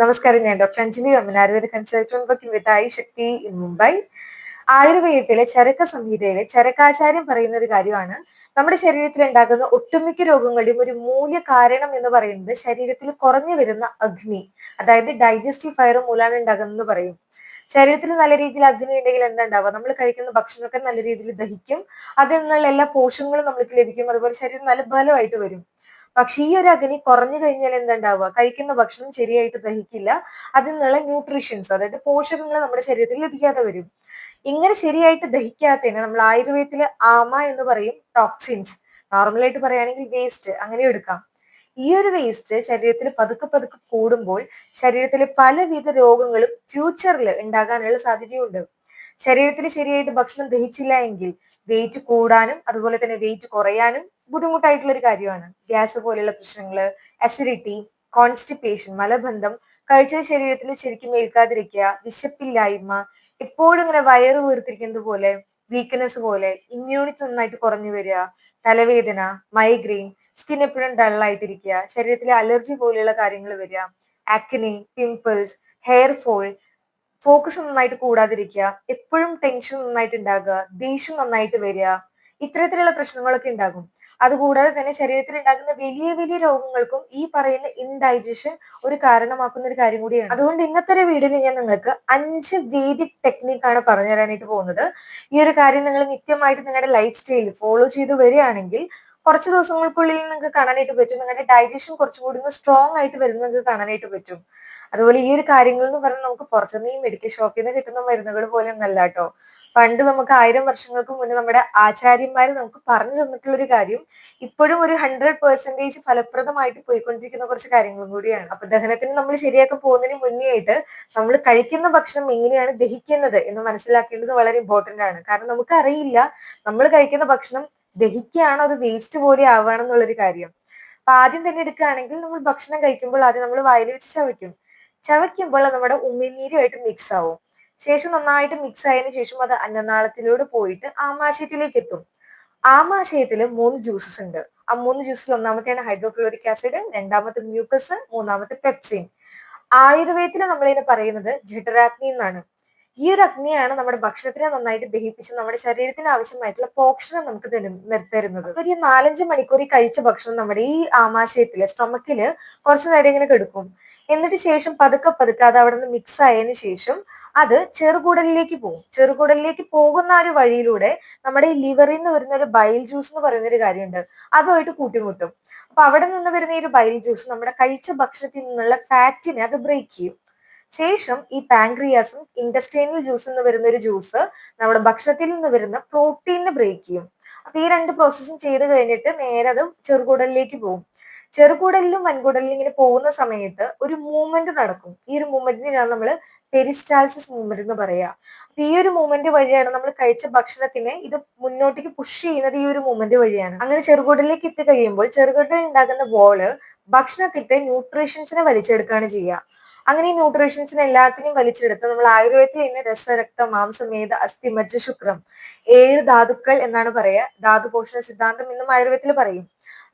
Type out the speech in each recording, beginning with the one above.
നമസ്കാരം ഞാൻ doctor Anjali Amman Ayurveda consultant working with ആയി ശക്തി ഇൻ മുംബൈ. ആയുർവേദത്തിലെ ചരക്ക സംഹിതയിലെ ചരക്കാചാര്യം പറയുന്ന ഒരു കാര്യമാണ്. നമ്മുടെ ശരീരത്തിൽ ഉണ്ടാകുന്ന ഒട്ടുമിക്ക രോഗങ്ങളുടെയും ഒരു മൂല്യ കാരണം എന്ന് പറയുന്നത് ശരീരത്തിൽ കുറഞ്ഞു വരുന്ന അഗ്നി അതായത് ഡൈജസ്റ്റീവ് ഫയർ മൂലമാണ് ഉണ്ടാകുന്നത് പറയും. ശരീരത്തിൽ നല്ല രീതിയിൽ അഗ്നി ഉണ്ടെങ്കിൽ എന്താ ഉണ്ടാവുക? നമ്മൾ കഴിക്കുന്ന ഭക്ഷണമൊക്കെ നല്ല രീതിയിൽ ദഹിക്കും. അതിൽ നിന്നുള്ള എല്ലാ പോഷകങ്ങളും നമ്മൾക്ക് ലഭിക്കും. അതുപോലെ ശരീരം നല്ല ബലമായിട്ട് വരും. പക്ഷെ ഈ ഒരു അഗ്നി കുറഞ്ഞു കഴിഞ്ഞാൽ എന്താണ്ടാവുക? കഴിക്കുന്ന ഭക്ഷണം ശരിയായിട്ട് ദഹിക്കില്ല. അതിൽ നിന്നുള്ള ന്യൂട്രീഷൻസ് അതായത് പോഷകങ്ങൾ നമ്മുടെ ശരീരത്തിൽ ലഭിക്കാതെ വരും. ഇങ്ങനെ ശരിയായിട്ട് ദഹിക്കാത്തതിന് നമ്മൾ ആയുർവേദത്തിൽ ആമ എന്ന് പറയും ടോക്സിൻസ് നോർമലായിട്ട് പറയുകയാണെങ്കിൽ വേസ്റ്റ് അങ്ങനെ എടുക്കാം. ഈ ഒരു വേസ്റ്റ് ശരീരത്തിൽ പതുക്കെ പതുക്കെ കൂടുമ്പോൾ ശരീരത്തിലെ പലവിധ രോഗങ്ങളും ഫ്യൂച്ചറിൽ ഉണ്ടാകാനുള്ള സാധ്യതയുണ്ട്. ശരീരത്തിൽ ശരിയായിട്ട് ഭക്ഷണം ദഹിച്ചില്ല എങ്കിൽ വെയിറ്റ് കൂടാനും അതുപോലെ തന്നെ വെയിറ്റ് കുറയാനും ബുദ്ധിമുട്ടായിട്ടുള്ള ഒരു കാര്യമാണ്. ഗ്യാസ് പോലെയുള്ള പ്രശ്നങ്ങൾ അസിഡിറ്റി കോൺസ്റ്റിപ്പേഷൻ മലബന്ധം കഴിച്ച ശരീരത്തിൽ ശരിക്കും ഏൽക്കാതിരിക്കുക വിശപ്പില്ലായ്മ എപ്പോഴും ഇങ്ങനെ വയറ് വീർത്തിരിക്കുന്നത് പോലെ വീക്ക്നെസ് പോലെ ഇമ്മ്യൂണിറ്റി നന്നായിട്ട് കുറഞ്ഞു വരിക തലവേദന മൈഗ്രെയിൻ സ്കിൻ എപ്പോഴും ഡള്ളായിട്ടിരിക്കുക ശരീരത്തിലെ അലർജി പോലെയുള്ള കാര്യങ്ങൾ വരിക acne pimples hair fall focus നന്നായിട്ട് കൂടാതിരിക്കുക എപ്പോഴും ടെൻഷൻ നന്നായിട്ട് ഉണ്ടാകുക ദേഷ്യം നന്നായിട്ട് വരിക ഇത്തരത്തിലുള്ള പ്രശ്നങ്ങളൊക്കെ ഉണ്ടാകും. അതുകൂടാതെ തന്നെ ശരീരത്തിൽ ഉണ്ടാകുന്ന വലിയ വലിയ രോഗങ്ങൾക്കും ഈ പറയുന്ന ഇൻഡൈജഷൻ ഒരു കാരണമാക്കുന്ന ഒരു കാര്യം കൂടിയാണ്. അതുകൊണ്ട് ഇന്നത്തെ ഒരു വീഡിയോയിൽ ഞാൻ നിങ്ങൾക്ക് അഞ്ച് വേദിക് ടെക്നിക്കാണ് പറഞ്ഞു തരാനായിട്ട് പോകുന്നത്. ഈ ഒരു കാര്യം നിങ്ങൾ നിത്യമായിട്ട് നിങ്ങളുടെ ലൈഫ് സ്റ്റൈലിൽ ഫോളോ ചെയ്തു വരികയാണെങ്കിൽ കുറച്ച് ദിവസങ്ങൾക്കുള്ളിൽ നിങ്ങൾക്ക് കാണാനായിട്ട് പറ്റും. നിങ്ങളുടെ ഡൈജഷൻ കുറച്ചും കൂടി ഒന്ന് സ്ട്രോങ് ആയിട്ട് വരുന്നത് നിങ്ങൾക്ക് കാണാനായിട്ട് പറ്റും. അതുപോലെ ഈ ഒരു കാര്യങ്ങൾ എന്ന് പറഞ്ഞാൽ നമുക്ക് പുറത്തുനിന്ന് ഈ മെഡിക്കൽ ഷോപ്പിൽ നിന്ന് കിട്ടുന്ന മരുന്നുകൾ പോലെ ഒന്നല്ല കേട്ടോ. പണ്ട് നമുക്ക് ആയിരം വർഷങ്ങൾക്ക് മുന്നേ നമ്മുടെ ആചാര്യന്മാർ നമുക്ക് പറഞ്ഞു തന്നിട്ടുള്ള ഒരു കാര്യം ഇപ്പോഴും ഒരു ഹൺഡ്രഡ് പെർസെന്റേജ് ഫലപ്രദമായിട്ട് പോയിക്കൊണ്ടിരിക്കുന്ന കുറച്ച് കാര്യങ്ങളും കൂടിയാണ്. അപ്പൊ ദഹനത്തിന് നമ്മൾ ശരിയാക്കി പോകുന്നതിന് മുന്നേ ആയിട്ട് നമ്മൾ കഴിക്കുന്ന ഭക്ഷണം എങ്ങനെയാണ് ദഹിക്കുന്നത് എന്ന് മനസ്സിലാക്കേണ്ടത് വളരെ ഇമ്പോർട്ടന്റ് ആണ്. കാരണം നമുക്കറിയില്ല നമ്മൾ കഴിക്കുന്ന ഭക്ഷണം ദഹിക്കുകയാണോ അത് വേസ്റ്റ് പോലെ ആവുകയാണെന്നുള്ളൊരു കാര്യം. അപ്പൊ ആദ്യം തന്നെ എടുക്കുകയാണെങ്കിൽ നമ്മൾ ഭക്ഷണം കഴിക്കുമ്പോൾ ആദ്യം നമ്മൾ വായിൽ വെച്ച് ചവയ്ക്കും. ചവയ്ക്കുമ്പോൾ നമ്മുടെ ഉമിനീരുമായിട്ട് മിക്സ് ആവും. ശേഷം നന്നായിട്ട് മിക്സ് ആയതിനു ശേഷം അത് അന്നനാളത്തിലൂടെ പോയിട്ട് ആമാശയത്തിലേക്ക് എത്തും. ആമാശയത്തിൽ മൂന്ന് ജ്യൂസസ് ഉണ്ട്. ആ മൂന്ന് ജ്യൂസിൽ ഒന്നാമത്തെയാണ് ഹൈഡ്രോക്ലോറിക് ആസിഡ് രണ്ടാമത്തെ മ്യൂക്കസ് മൂന്നാമത്തെ പെപ്സിൻ ആയുർവേദത്തിൽ നമ്മളിതിനെ പറയുന്നത് ജഠരാഗ്നി എന്നാണ്. ഈ ഒരു അഗ്നിയാണ് നമ്മുടെ ഭക്ഷണത്തിനെ നന്നായിട്ട് ദഹിപ്പിച്ച് നമ്മുടെ ശരീരത്തിന് ആവശ്യമായിട്ടുള്ള പോക്ഷണം നമുക്ക് തരുന്നത് ഒരു നാലഞ്ച് മണിക്കൂർ ഈ കഴിച്ച ഭക്ഷണം നമ്മുടെ ഈ ആമാശയത്തിൽ സ്റ്റൊമക്കിൽ കുറച്ചു നേരം ഇങ്ങനെ കെടുക്കും. എന്നിട്ട് ശേഷം പതുക്കെ പതുക്കെ അത് അവിടെ നിന്ന് മിക്സ് ആയതിനു ശേഷം അത് ചെറുകുടലിലേക്ക് പോകും. ചെറുകുടലിലേക്ക് പോകുന്ന ഒരു വഴിയിലൂടെ നമ്മുടെ ഈ ലിവറിൽ നിന്ന് വരുന്ന ഒരു ബൈൽ ജ്യൂസ് എന്ന് പറയുന്ന ഒരു കാര്യമുണ്ട്. അതുമായിട്ട് കൂട്ടിമുട്ടും. അപ്പൊ അവിടെ നിന്ന് വരുന്ന ഈ ഒരു ബൈൽ ജ്യൂസ് നമ്മുടെ കഴിച്ച ഭക്ഷണത്തിൽ നിന്നുള്ള ഫാറ്റിനെ അത് ബ്രേക്ക് ചെയ്യും. ശേഷം ഈ പാങ്ക്രിയാസും ഇൻഡസ്റ്റൈനൽ ജ്യൂസ് എന്ന് വരുന്ന ഒരു ജ്യൂസ് നമ്മുടെ ഭക്ഷണത്തിൽ നിന്ന് വരുന്ന പ്രോട്ടീനെ ബ്രേക്ക് ചെയ്യും. അപ്പൊ ഈ രണ്ട് പ്രോസസ്സും ചെയ്ത് കഴിഞ്ഞിട്ട് നേരെ അത് ചെറുകുടലിലേക്ക് പോകും. ചെറുകുടലിലും വൻകുടലിലും ഇങ്ങനെ പോകുന്ന സമയത്ത് ഒരു മൂവ്മെന്റ് നടക്കും. ഈ ഒരു മൂവ്മെന്റിനാണ് നമ്മൾ പെരിസ്റ്റാൾസിസ് മൂവ്മെന്റ് എന്ന് പറയാ. അപ്പൊ ഈ ഒരു മൂവ്മെന്റ് വഴിയാണ് നമ്മൾ കഴിച്ച ഭക്ഷണത്തിനെ ഇത് മുന്നോട്ടേക്ക് പുഷ് ചെയ്യുന്നത് ഈ ഒരു മൂവ്മെന്റ് വഴിയാണ്. അങ്ങനെ ചെറുകുടലിലേക്ക് എത്തി കഴിയുമ്പോൾ ചെറുകുടലിൽ ഉണ്ടാകുന്ന വോൾ ഭക്ഷണത്തിന്റെ ന്യൂട്രീഷൻസിനെ വലിച്ചെടുക്കുകയാണ് ചെയ്യുക. അങ്ങനെ ഈ ന്യൂട്രീഷൻസിനെ എല്ലാത്തിനെയും വലിച്ചെടുത്ത് നമ്മൾ ആയുർവേദത്തിൽ ഇന്ന് രസരക്ത മാംസമേധ അസ്ഥി മജ്ജ ശുക്രം ഏഴ് ധാതുക്കൾ എന്നാണ് പറയുക. ധാതു പോഷണ സിദ്ധാന്തം എന്നും ആയുർവേദത്തിൽ പറയും.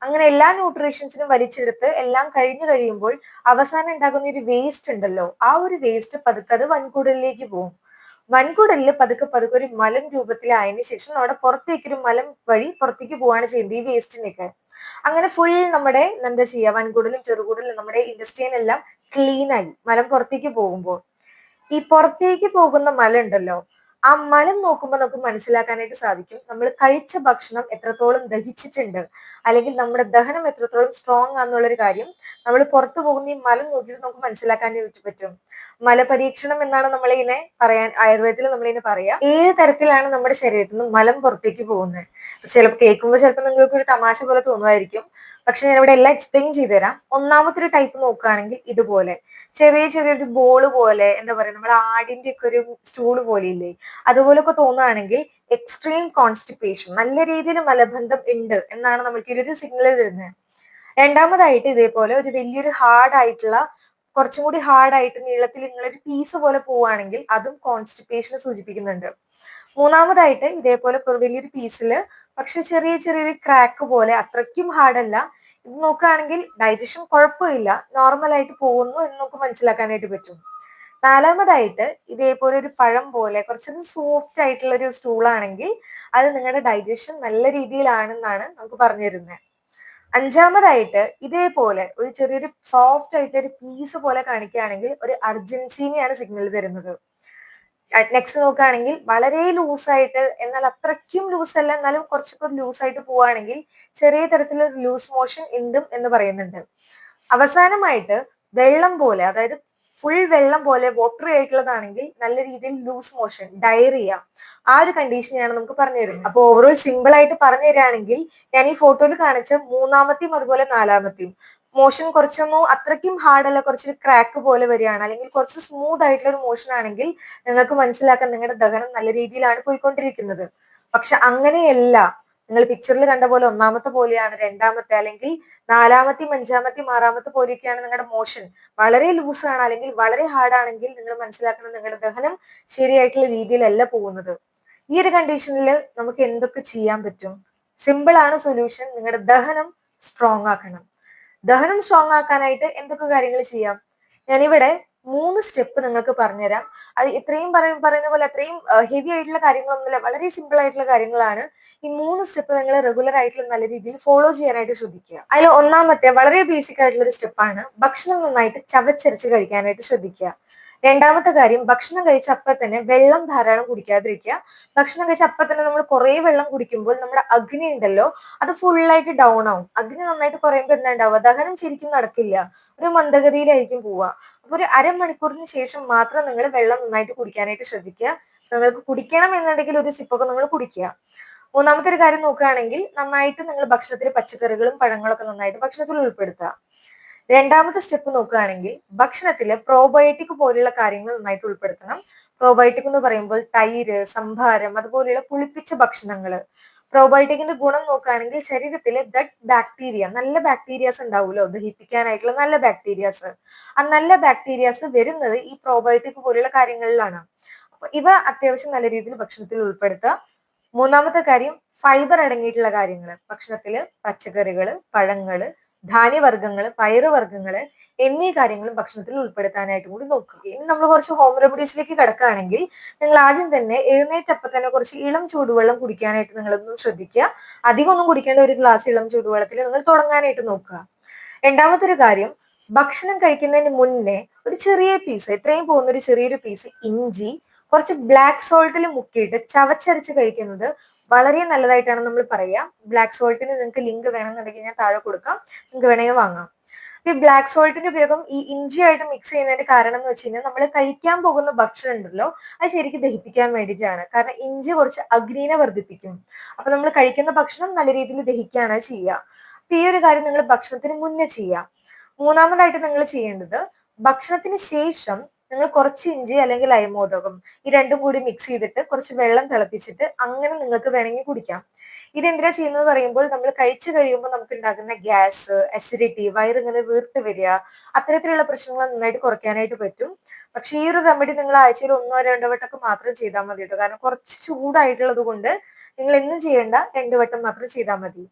അങ്ങനെ എല്ലാ ന്യൂട്രീഷൻസിനും വലിച്ചെടുത്ത് എല്ലാം കഴിഞ്ഞു കഴിയുമ്പോൾ അവസാനം ഉണ്ടാകുന്ന ഒരു വേസ്റ്റ് ഉണ്ടല്ലോ. ആ ഒരു വേസ്റ്റ് പതുക്കെ അത് വൻകൂടലിലേക്ക് പോകും. വൻകുടലിൽ പതുക്കെ പതുക്കെ ഒരു മലം രൂപത്തിലായതിനു ശേഷം അവിടെ പുറത്തേക്ക് ഒരു മലം വഴി പുറത്തേക്ക് പോവാണ് ചെയ്യുന്നത് ഈ വേസ്റ്റിനൊക്കെ. അങ്ങനെ ഫുൾ നമ്മുടെ എന്താ ചെയ്യുക വൻകുടലും ചെറുകുടലും നമ്മുടെ ഇൻഡസ്ട്രിയൻ എല്ലാം ക്ലീൻ മലം പുറത്തേക്ക് പോകുമ്പോൾ. ഈ പുറത്തേക്ക് പോകുന്ന മല ഉണ്ടല്ലോ ആ മലം നോക്കുമ്പോൾ നമുക്ക് മനസ്സിലാക്കാനായിട്ട് സാധിക്കും. നമ്മൾ കഴിച്ച ഭക്ഷണം എത്രത്തോളം ദഹിച്ചിട്ടുണ്ട് അല്ലെങ്കിൽ നമ്മുടെ ദഹനം എത്രത്തോളം സ്ട്രോങ് ആണെന്നുള്ളൊരു കാര്യം നമ്മൾ പുറത്തു പോകുന്ന ഈ മലം നോക്കിയിട്ട് നമുക്ക് മനസ്സിലാക്കാനായിട്ട് പറ്റും മലപരീക്ഷണം എന്നാണ് നമ്മളിതിനെ പറയാൻ ആയുർവേദത്തിൽ നമ്മളിതിനെ പറയാം. ഏഴ് തരത്തിലാണ് നമ്മുടെ ശരീരത്തിൽ നിന്ന് മലം പുറത്തേക്ക് പോകുന്നത്. ചിലപ്പോൾ കേൾക്കുമ്പോൾ ചിലപ്പോൾ നിങ്ങൾക്ക് ഒരു തമാശ പോലെ തോന്നുമായിരിക്കും. പക്ഷെ ഞാൻ ഇവിടെ എല്ലാം എക്സ്പ്ലെയിൻ ചെയ്തു തരാം ഒന്നാമത്തെ ഒരു ടൈപ്പ് നോക്കുകയാണെങ്കിൽ ഇതുപോലെ. ചെറിയ ചെറിയൊരു ബോൾ പോലെ എന്താ പറയുക നമ്മുടെ ആടിന്റെ ഒക്കെ ഒരു സ്റ്റൂൾ പോലെ ഇല്ലേ അതുപോലൊക്കെ തോന്നുകയാണെങ്കിൽ എക്സ്ട്രീം കോൺസ്റ്റിപ്പേഷൻ നല്ല രീതിയിൽ മലബന്ധം ഉണ്ട് എന്നാണ് നമ്മൾക്ക് ഒരു സിഗ്നൽ തരുന്നത്. രണ്ടാമതായിട്ട് ഇതേപോലെ ഒരു വലിയൊരു ഹാർഡ് ആയിട്ടുള്ള കുറച്ചും കൂടി ഹാർഡായിട്ട് നീളത്തിൽ നിങ്ങളൊരു പീസ് പോലെ പോവുകയാണെങ്കിൽ അതും കോൺസ്റ്റിപ്പേഷനെ സൂചിപ്പിക്കുന്നുണ്ട്. മൂന്നാമതായിട്ട് ഇതേപോലെ വലിയൊരു പീസിൽ പക്ഷെ ചെറിയ ചെറിയൊരു ക്രാക്ക് പോലെ അത്രയ്ക്കും ഹാർഡല്ല ഇത് നോക്കുകയാണെങ്കിൽ ഡൈജഷൻ കുഴപ്പമില്ല. നോർമൽ ആയിട്ട് പോകുന്നു എന്ന് നമുക്ക് മനസ്സിലാക്കാനായിട്ട് പറ്റും. നാലാമതായിട്ട് ഇതേപോലെ ഒരു പഴം പോലെ കുറച്ചൊന്ന് സോഫ്റ്റ് ആയിട്ടുള്ള ഒരു സ്റ്റൂൾ ആണെങ്കിൽ അത് നിങ്ങളുടെ ഡൈജഷൻ നല്ല രീതിയിലാണെന്നാണ് നമുക്ക് പറഞ്ഞു തരുന്നത് അഞ്ചാമതായിട്ട് ഇതേപോലെ ഒരു ചെറിയൊരു സോഫ്റ്റ് ആയിട്ടൊരു പീസ് പോലെ കാണിക്കുകയാണെങ്കിൽ ഒരു അർജൻസിനെയാണ് സിഗ്നൽ തരുന്നത്. നെക്സ്റ്റ് നോക്കുകയാണെങ്കിൽ വളരെ ലൂസായിട്ട് എന്നാൽ അത്രയ്ക്കും ലൂസ് അല്ല എന്നാലും കുറച്ചൊക്കെ ലൂസായിട്ട് പോവുകയാണെങ്കിൽ ചെറിയ തരത്തിലൊരു ലൂസ് മോഷൻ ഉണ്ടും എന്ന് പറയുന്നുണ്ട്. അവസാനമായിട്ട് വെള്ളം പോലെ അതായത് ഫുൾ വെള്ളം പോലെ വാട്ടറി ആയിട്ടുള്ളതാണെങ്കിൽ നല്ല രീതിയിൽ ലൂസ് മോഷൻ ഡയറിയ ആ ഒരു കണ്ടീഷനെയാണ് നമുക്ക് പറഞ്ഞു തരുന്നത്. അപ്പോൾ ഓവറോൾ സിമ്പിൾ ആയിട്ട് പറഞ്ഞു തരികയാണെങ്കിൽ ഞാൻ ഈ ഫോട്ടോയിൽ കാണിച്ച മൂന്നാമത്തെയും അതുപോലെ നാലാമത്തെയും. മോഷൻ കുറച്ചൊന്നും അത്രയ്ക്കും ഹാർഡ് അല്ല കുറച്ചൊരു ക്രാക്ക് പോലെ വരികയാണ്. അല്ലെങ്കിൽ കുറച്ച് സ്മൂത്ത് ആയിട്ടുള്ള ഒരു മോഷൻ ആണെങ്കിൽ നിങ്ങൾക്ക് മനസ്സിലാക്കാൻ നിങ്ങളുടെ ദഹനം നല്ല രീതിയിലാണ് പോയിക്കൊണ്ടിരിക്കുന്നത്. പക്ഷെ അങ്ങനെയല്ല. നിങ്ങൾ പിക്ചറിൽ കണ്ട പോലെ ഒന്നാമത്തെ പോലെയാണ് രണ്ടാമത്തെ അല്ലെങ്കിൽ നാലാമത്തെയും അഞ്ചാമത്തെയും ആറാമത്തെ പോലെയൊക്കെയാണ് നിങ്ങളുടെ മോഷൻ വളരെ ലൂസാണ് അല്ലെങ്കിൽ വളരെ ഹാർഡ് ആണെങ്കിൽ നിങ്ങൾ മനസ്സിലാക്കണം നിങ്ങളുടെ ദഹനം ശരിയായിട്ടുള്ള രീതിയിലല്ല പോകുന്നത്. ഈ ഒരു കണ്ടീഷനിൽ നമുക്ക് എന്തൊക്കെ ചെയ്യാൻ പറ്റും? സിമ്പിൾ ആണ് സൊല്യൂഷൻ നിങ്ങളുടെ ദഹനം സ്ട്രോങ് ആക്കണം. ദഹനം സ്ട്രോങ് ആക്കാനായിട്ട് എന്തൊക്കെ കാര്യങ്ങൾ ചെയ്യാം? ഞാനിവിടെ മൂന്ന് സ്റ്റെപ്പ് നിങ്ങൾക്ക് പറഞ്ഞുതരാം. അത് ഇത്രയും പറയും പറയുന്ന പോലെ അത്രയും ഹെവി ആയിട്ടുള്ള കാര്യങ്ങളൊന്നുമില്ല. വളരെ സിമ്പിൾ ആയിട്ടുള്ള കാര്യങ്ങളാണ്. ഈ മൂന്ന് സ്റ്റെപ്പ് നിങ്ങൾ റെഗുലർ ആയിട്ടുള്ള നല്ല രീതിയിൽ ഫോളോ ചെയ്യാനായിട്ട് ശ്രദ്ധിക്കുക. അതിൽ ഒന്നാമത്തെ വളരെ ബേസിക് ആയിട്ടുള്ള ഒരു സ്റ്റെപ്പാണ് ഭക്ഷണം നന്നായിട്ട് ചവച്ചരച്ച് കഴിക്കാനായിട്ട് ശ്രദ്ധിക്കുക. രണ്ടാമത്തെ കാര്യം ഭക്ഷണം കഴിച്ച അപ്പൊ തന്നെ വെള്ളം ധാരാളം കുടിക്കാതിരിക്കുക. ഭക്ഷണം കഴിച്ച അപ്പൊ തന്നെ നമ്മൾ കുറെ വെള്ളം കുടിക്കുമ്പോൾ നമ്മുടെ അഗ്നി ഉണ്ടല്ലോ അത് ഫുള്ളായിട്ട് ഡൗൺ ആവും. അഗ്നി നന്നായിട്ട് കുറയുമ്പോൾ എന്താ ഉണ്ടാവുക? ദഹനം ശരിക്കും നടക്കില്ല. ഒരു മന്ദഗതിയിലായിരിക്കും പോവുക. അപ്പൊ ഒരു അരമണിക്കൂറിന് ശേഷം മാത്രം നിങ്ങൾ വെള്ളം നന്നായിട്ട് കുടിക്കാനായിട്ട് ശ്രദ്ധിക്കുക. നിങ്ങൾക്ക് കുടിക്കണം എന്നുണ്ടെങ്കിൽ ഒരു സിപ്പൊക്കെ നിങ്ങൾ കുടിക്കുക. മൂന്നാമത്തെ ഒരു കാര്യം നോക്കുകയാണെങ്കിൽ നന്നായിട്ട് നിങ്ങൾ ഭക്ഷണത്തിൽ പച്ചക്കറികളും പഴങ്ങളൊക്കെ നന്നായിട്ട് ഭക്ഷണത്തിൽ ഉൾപ്പെടുത്തുക. രണ്ടാമത്തെ സ്റ്റെപ്പ് നോക്കുകയാണെങ്കിൽ ഭക്ഷണത്തിൽ പ്രോബയോട്ടിക് പോലെയുള്ള കാര്യങ്ങൾ നന്നായിട്ട് ഉൾപ്പെടുത്തണം. പ്രോബയോട്ടിക് എന്ന് പറയുമ്പോൾ തൈര് സംഭാരം അതുപോലെയുള്ള പുളിപ്പിച്ച ഭക്ഷണങ്ങൾ പ്രോബയോട്ടിക്കിന്റെ ഗുണം നോക്കുകയാണെങ്കിൽ ശരീരത്തിലെ ഗഡ് ബാക്ടീരിയ നല്ല ബാക്ടീരിയാസ് ഉണ്ടാവുമല്ലോ? ദഹിപ്പിക്കാനായിട്ടുള്ള നല്ല ബാക്ടീരിയാസ് ആ നല്ല ബാക്ടീരിയാസ് വരുന്നത് ഈ പ്രോബയോട്ടിക് പോലെയുള്ള കാര്യങ്ങളിലാണ്. അപ്പൊ ഇവ അത്യാവശ്യം നല്ല രീതിയിൽ ഭക്ഷണത്തിൽ ഉൾപ്പെടുത്തുക. മൂന്നാമത്തെ കാര്യം ഫൈബർ അടങ്ങിയിട്ടുള്ള കാര്യങ്ങൾ ഭക്ഷണത്തിൽ പച്ചക്കറികൾ പഴങ്ങൾ ധാന്യവർഗങ്ങൾ പയറുവർഗങ്ങൾ എന്നീ കാര്യങ്ങളും ഭക്ഷണത്തിൽ ഉൾപ്പെടുത്താനായിട്ട് കൂടി നോക്കുക. ഇനി നമ്മൾ കുറച്ച് ഹോം റെമഡീസിലേക്ക് കിടക്കുകയാണെങ്കിൽ നിങ്ങൾ ആദ്യം തന്നെ എഴുന്നേറ്റപ്പം തന്നെ കുറച്ച് ഇളം ചൂടുവെള്ളം കുടിക്കാനായിട്ട് നിങ്ങളൊന്നും ശ്രദ്ധിക്കുക. അധികം ഒന്നും കുടിക്കേണ്ട ഒരു ഗ്ലാസ് ഇളം ചൂടുവെള്ളത്തിൽ നിങ്ങൾ തുടങ്ങാനായിട്ട് നോക്കുക. രണ്ടാമത്തെ ഒരു കാര്യം ഭക്ഷണം കഴിക്കുന്നതിന് മുന്നേ ഒരു ചെറിയ പീസ് എത്രയും പോകുന്ന ഒരു ചെറിയൊരു പീസ് ഇഞ്ചി കുറച്ച് ബ്ലാക്ക് സോൾട്ടിൽ മുക്കിയിട്ട് ചവച്ചരച്ച് കഴിക്കുന്നത് വളരെ നല്ലതായിട്ടാണ് നമ്മൾ പറയുക ബ്ലാക്ക് സോൾട്ടിന് നിങ്ങൾക്ക് ലിങ്ക് വേണമെന്നുണ്ടെങ്കിൽ ഞാൻ താഴെ കൊടുക്കാം. നിങ്ങൾക്ക് വേണമെങ്കിൽ വാങ്ങാം. ഈ ബ്ലാക്ക് സോൾട്ടിന്റെ ഉപയോഗം ഈ ഇഞ്ചിയായിട്ട് മിക്സ് ചെയ്യുന്നതിന്റെ കാരണം എന്ന് വെച്ച് കഴിഞ്ഞാൽ നമ്മൾ കഴിക്കാൻ പോകുന്ന ഭക്ഷണം ഉണ്ടല്ലോ അത് ശരിക്കും ദഹിപ്പിക്കാൻ വേണ്ടിയിട്ടാണ്. കാരണം ഇഞ്ചി കുറച്ച് അഗ്നീനെ വർദ്ധിപ്പിക്കും. അപ്പൊ നമ്മൾ കഴിക്കുന്ന ഭക്ഷണം നല്ല രീതിയിൽ ദഹിക്കുകയാണ് ചെയ്യുക അപ്പൊ ഈ ഒരു കാര്യം നിങ്ങൾ ഭക്ഷണത്തിന് മുന്നേ ചെയ്യാം. മൂന്നാമതായിട്ട് നിങ്ങൾ ചെയ്യേണ്ടത് ഭക്ഷണത്തിന് ശേഷം നിങ്ങൾ കുറച്ച് ഇഞ്ചി അല്ലെങ്കിൽ അയമോദകം ഈ രണ്ടും കൂടി മിക്സ് ചെയ്തിട്ട് കുറച്ച് വെള്ളം തിളപ്പിച്ചിട്ട് അങ്ങനെ നിങ്ങൾക്ക് വേണമെങ്കിൽ കുടിക്കാം. ഇതെന്തിനാ ചെയ്യുന്നത് പറയുമ്പോൾ നമ്മൾ കഴിച്ചു കഴിയുമ്പോൾ നമുക്ക് ഉണ്ടാകുന്ന ഗ്യാസ് അസിഡിറ്റി വയറിങ്ങനെ വീർത്ത് വരിക അത്തരത്തിലുള്ള പ്രശ്നങ്ങൾ നന്നായിട്ട് കുറയ്ക്കാനായിട്ട് പറ്റും. പക്ഷേ ഈ ഒരു റെമഡി നിങ്ങൾ ആഴ്ചയിൽ ഒന്നോ രണ്ടോ വട്ടമൊക്കെ മാത്രം ചെയ്താൽ മതി കേട്ടോ കാരണം കുറച്ച് ചൂടായിട്ടുള്ളത് കൊണ്ട് നിങ്ങൾ എന്നും ചെയ്യേണ്ട രണ്ടു വട്ടം മാത്രം ചെയ്താൽ മതി.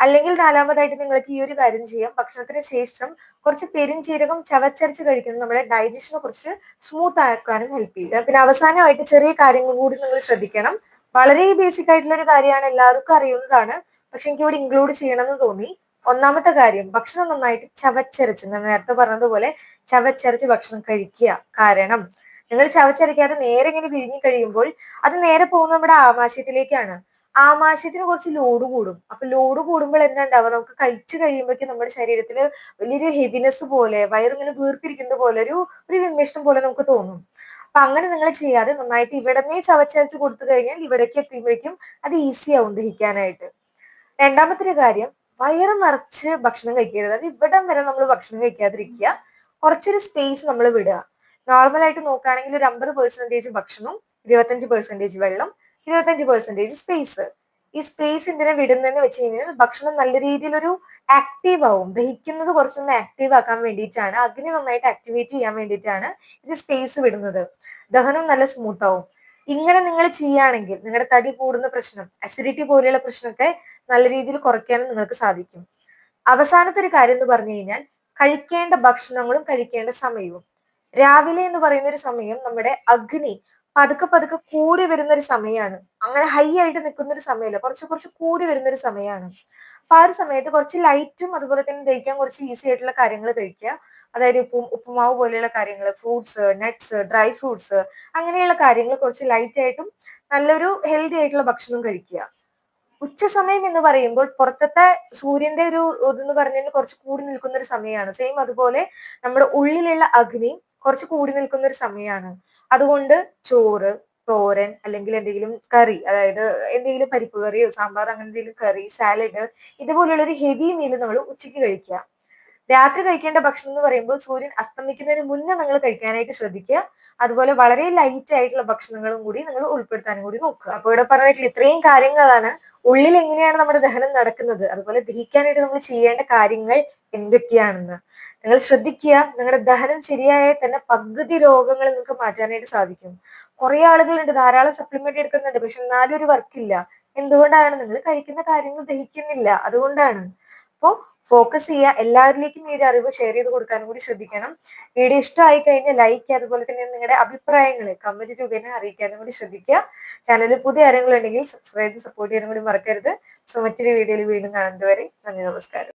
അല്ലെങ്കിൽ നാലാമതായിട്ട് നിങ്ങൾക്ക് ഈ ഒരു കാര്യം ചെയ്യാം. ഭക്ഷണത്തിന് ശേഷം കുറച്ച് പെരിഞ്ചീരകം ചവച്ചരച്ച് കഴിക്കുന്നത് നമ്മുടെ ഡൈജഷനെ കുറച്ച് സ്മൂത്ത് ആക്കാനും ഹെൽപ്പ് ചെയ്യും. പിന്നെ അവസാനമായിട്ട് ചെറിയ കാര്യങ്ങൾ കൂടി നിങ്ങൾ ശ്രദ്ധിക്കണം. വളരെ ബേസിക് ആയിട്ടുള്ള ഒരു കാര്യമാണ് എല്ലാവർക്കും അറിയുന്നതാണ്. പക്ഷെ എനിക്ക് ഇവിടെ ഇൻക്ലൂഡ് ചെയ്യണമെന്ന് തോന്നി. ഒന്നാമത്തെ കാര്യം ഭക്ഷണം നന്നായിട്ട് ചവച്ചരച്ച് ഞാൻ നേരത്തെ പറഞ്ഞതുപോലെ ചവച്ചരച്ച് ഭക്ഷണം കഴിക്കുക. കാരണം നിങ്ങൾ ചവച്ചരയ്ക്കാതെ നേരെ ഇങ്ങനെ വിഴുങ്ങി കഴിയുമ്പോൾ അത് നേരെ പോകുന്ന നമ്മുടെ ആമാശയത്തിലേക്കാണ് ആമാശയത്തിന് കുറച്ച് ലോഡ് കൂടും. അപ്പൊ ലോഡ് കൂടുമ്പോൾ എന്താ ഉണ്ടാവുക നമുക്ക് കഴിച്ചു കഴിയുമ്പോഴേക്കും നമ്മുടെ ശരീരത്തിൽ വലിയൊരു ഹെവിനെസ് പോലെ വയറിങ്ങനെ വീർത്തിരിക്കുന്നത് പോലെ ഒരു ഒരു വിമേഷണം പോലെ നമുക്ക് തോന്നും. അപ്പൊ അങ്ങനെ നിങ്ങൾ ചെയ്യാതെ നന്നായിട്ട് ഇവിടെ നിന്ന് ചവച്ചരച്ച് കൊടുത്തു കഴിഞ്ഞാൽ ഇവിടേക്ക് എത്തുമ്പോഴേക്കും അത് ഈസി ആവും ദഹിക്കാനായിട്ട്. രണ്ടാമത്തെ ഒരു കാര്യം വയറ് നിറച്ച് ഭക്ഷണം കഴിക്കരുത്. അത് ഇവിടം വരെ നമ്മൾ ഭക്ഷണം കഴിക്കാതിരിക്കുക. കുറച്ചൊരു സ്പേസ് നമ്മൾ വിടുക. നോർമലായിട്ട് നോക്കുകയാണെങ്കിൽ ഒരു അമ്പത് പെർസെന്റേജ് ഭക്ഷണം ഇരുപത്തഞ്ച് പെർസെന്റേജ് വെള്ളം ഇരുപത്തഞ്ച് പെർസെന്റേജ് സ്പേസ് ഈ സ്പേസ് എന്തിനെ വിടുന്നതെന്ന് വെച്ച് കഴിഞ്ഞാൽ ഭക്ഷണം നല്ല രീതിയിലൊരു ആക്റ്റീവ് ആവും. ദഹിക്കുന്നത് കുറച്ചൊന്ന് ആക്റ്റീവ് ആക്കാൻ വേണ്ടിയിട്ടാണ്. അഗ്നി നന്നായിട്ട് ആക്ടിവേറ്റ് ചെയ്യാൻ വേണ്ടിയിട്ടാണ് ഇത് സ്പേസ് വിടുന്നത്. ദഹനം നല്ല സ്മൂത്ത് ആവും. ഇങ്ങനെ നിങ്ങൾ ചെയ്യുകയാണെങ്കിൽ നിങ്ങളുടെ തടി കൂടുന്ന പ്രശ്നം അസിഡിറ്റി പോലെയുള്ള പ്രശ്നമൊക്കെ നല്ല രീതിയിൽ കുറയ്ക്കാനും നിങ്ങൾക്ക് സാധിക്കും. അവസാനത്തെ ഒരു കാര്യം എന്ന് പറഞ്ഞു കഴിഞ്ഞാൽ കഴിക്കേണ്ട ഭക്ഷണങ്ങളും കഴിക്കേണ്ട സമയവും. രാവിലെ എന്ന് പറയുന്ന ഒരു സമയം നമ്മുടെ അഗ്നി പതുക്കെ പതുക്കെ കൂടി വരുന്ന ഒരു സമയമാണ് അങ്ങനെ ഹൈ ആയിട്ട് നിൽക്കുന്ന ഒരു സമയമല്ല കുറച്ച് കുറച്ച് കൂടി വരുന്ന ഒരു സമയമാണ് അപ്പൊ ആ ഒരു സമയത്ത് കുറച്ച് ലൈറ്റും അതുപോലെ തന്നെ കഴിക്കാൻ കുറച്ച് ഈസി ആയിട്ടുള്ള കാര്യങ്ങൾ കഴിക്കുക. അതായത് ഉപ്പും ഉപ്പുമാവ് പോലെയുള്ള കാര്യങ്ങൾ ഫ്രൂട്ട്സ് നട്ട്സ് ഡ്രൈ ഫ്രൂട്ട്സ് അങ്ങനെയുള്ള കാര്യങ്ങൾ കുറച്ച് ലൈറ്റ് ആയിട്ടും നല്ലൊരു ഹെൽത്തി ആയിട്ടുള്ള ഭക്ഷണം കഴിക്കുക. ഉച്ച സമയം എന്ന് പറയുമ്പോൾ പുറത്തത്തെ സൂര്യന്റെ ഒരു ഇതെന്ന് പറഞ്ഞാൽ കുറച്ച് കൂടി നിൽക്കുന്ന ഒരു സമയമാണ് സെയിം അതുപോലെ നമ്മുടെ ഉള്ളിലുള്ള അഗ്നി കുറച്ച് കൂടി നിൽക്കുന്ന ഒരു സമയമാണ് അതുകൊണ്ട് ചോറ് തോരൻ അല്ലെങ്കിൽ എന്തെങ്കിലും കറി അതായത് എന്തെങ്കിലും പരിപ്പ് കറിയോ സാമ്പാർ അങ്ങനെ എന്തെങ്കിലും കറി സാലഡ് ഇതുപോലുള്ള ഒരു ഹെവി മീൽ നമ്മൾ ഉച്ചയ്ക്ക് കഴിക്കുക. രാത്രി കഴിക്കേണ്ട ഭക്ഷണം എന്ന് പറയുമ്പോൾ സൂര്യൻ അസ്തമിക്കുന്നതിന് മുന്നേ നിങ്ങൾ കഴിക്കാനായിട്ട് ശ്രദ്ധിക്കുക. അതുപോലെ വളരെ ലൈറ്റ് ആയിട്ടുള്ള ഭക്ഷണങ്ങളും കൂടി നിങ്ങൾ ഉൾപ്പെടുത്താനും കൂടി നോക്കുക. അപ്പോൾ ഇവിടെ പറഞ്ഞിട്ടുള്ള ഇത്രയും കാര്യങ്ങളാണ്. ഉള്ളിൽ എങ്ങനെയാണ് നമ്മുടെ ദഹനം നടക്കുന്നത്? അതുപോലെ ദഹിക്കാനായിട്ട് നമ്മൾ ചെയ്യേണ്ട കാര്യങ്ങൾ എന്തൊക്കെയാണെന്ന്. നിങ്ങൾ ശ്രദ്ധിക്കുക. നിങ്ങളുടെ ദഹനം ശരിയായാൽ തന്നെ പകുതി രോഗങ്ങൾ നിങ്ങൾക്ക് മാറ്റാനായിട്ട് സാധിക്കും. കുറെ ആളുകളുണ്ട് ധാരാളം സപ്ലിമെന്റ് എടുക്കുന്നുണ്ട് പക്ഷെ എന്നാലും ഒരു വർക്കില്ല എന്തുകൊണ്ടാണ്? നിങ്ങൾ കഴിക്കുന്ന കാര്യങ്ങൾ ദഹിക്കുന്നില്ല. അതുകൊണ്ടാണ്. അപ്പോൾ ഫോക്കസ് ചെയ്യുക എല്ലാവരിലേക്കും ഈ ഒരു അറിവ് ഷെയർ ചെയ്ത് കൊടുക്കാനും കൂടി ശ്രദ്ധിക്കണം. വീഡിയോ ഇഷ്ടമായി കഴിഞ്ഞാൽ ലൈക്ക് അതുപോലെ തന്നെ നിങ്ങളുടെ അഭിപ്രായങ്ങൾ കമന്റ് രൂപേണ അറിയിക്കാനും കൂടി ശ്രദ്ധിക്കുക. ചാനലിൽ പുതിയ ആരെങ്കിലും ഉണ്ടെങ്കിൽ സബ്സ്ക്രൈബ് സപ്പോർട്ട് ചെയ്യാനും കൂടി മറക്കരുത്. സോ മറ്റൊരു വീഡിയോയിൽ വീണ്ടും കാണുന്നതുവരെ നന്ദി നമസ്കാരം.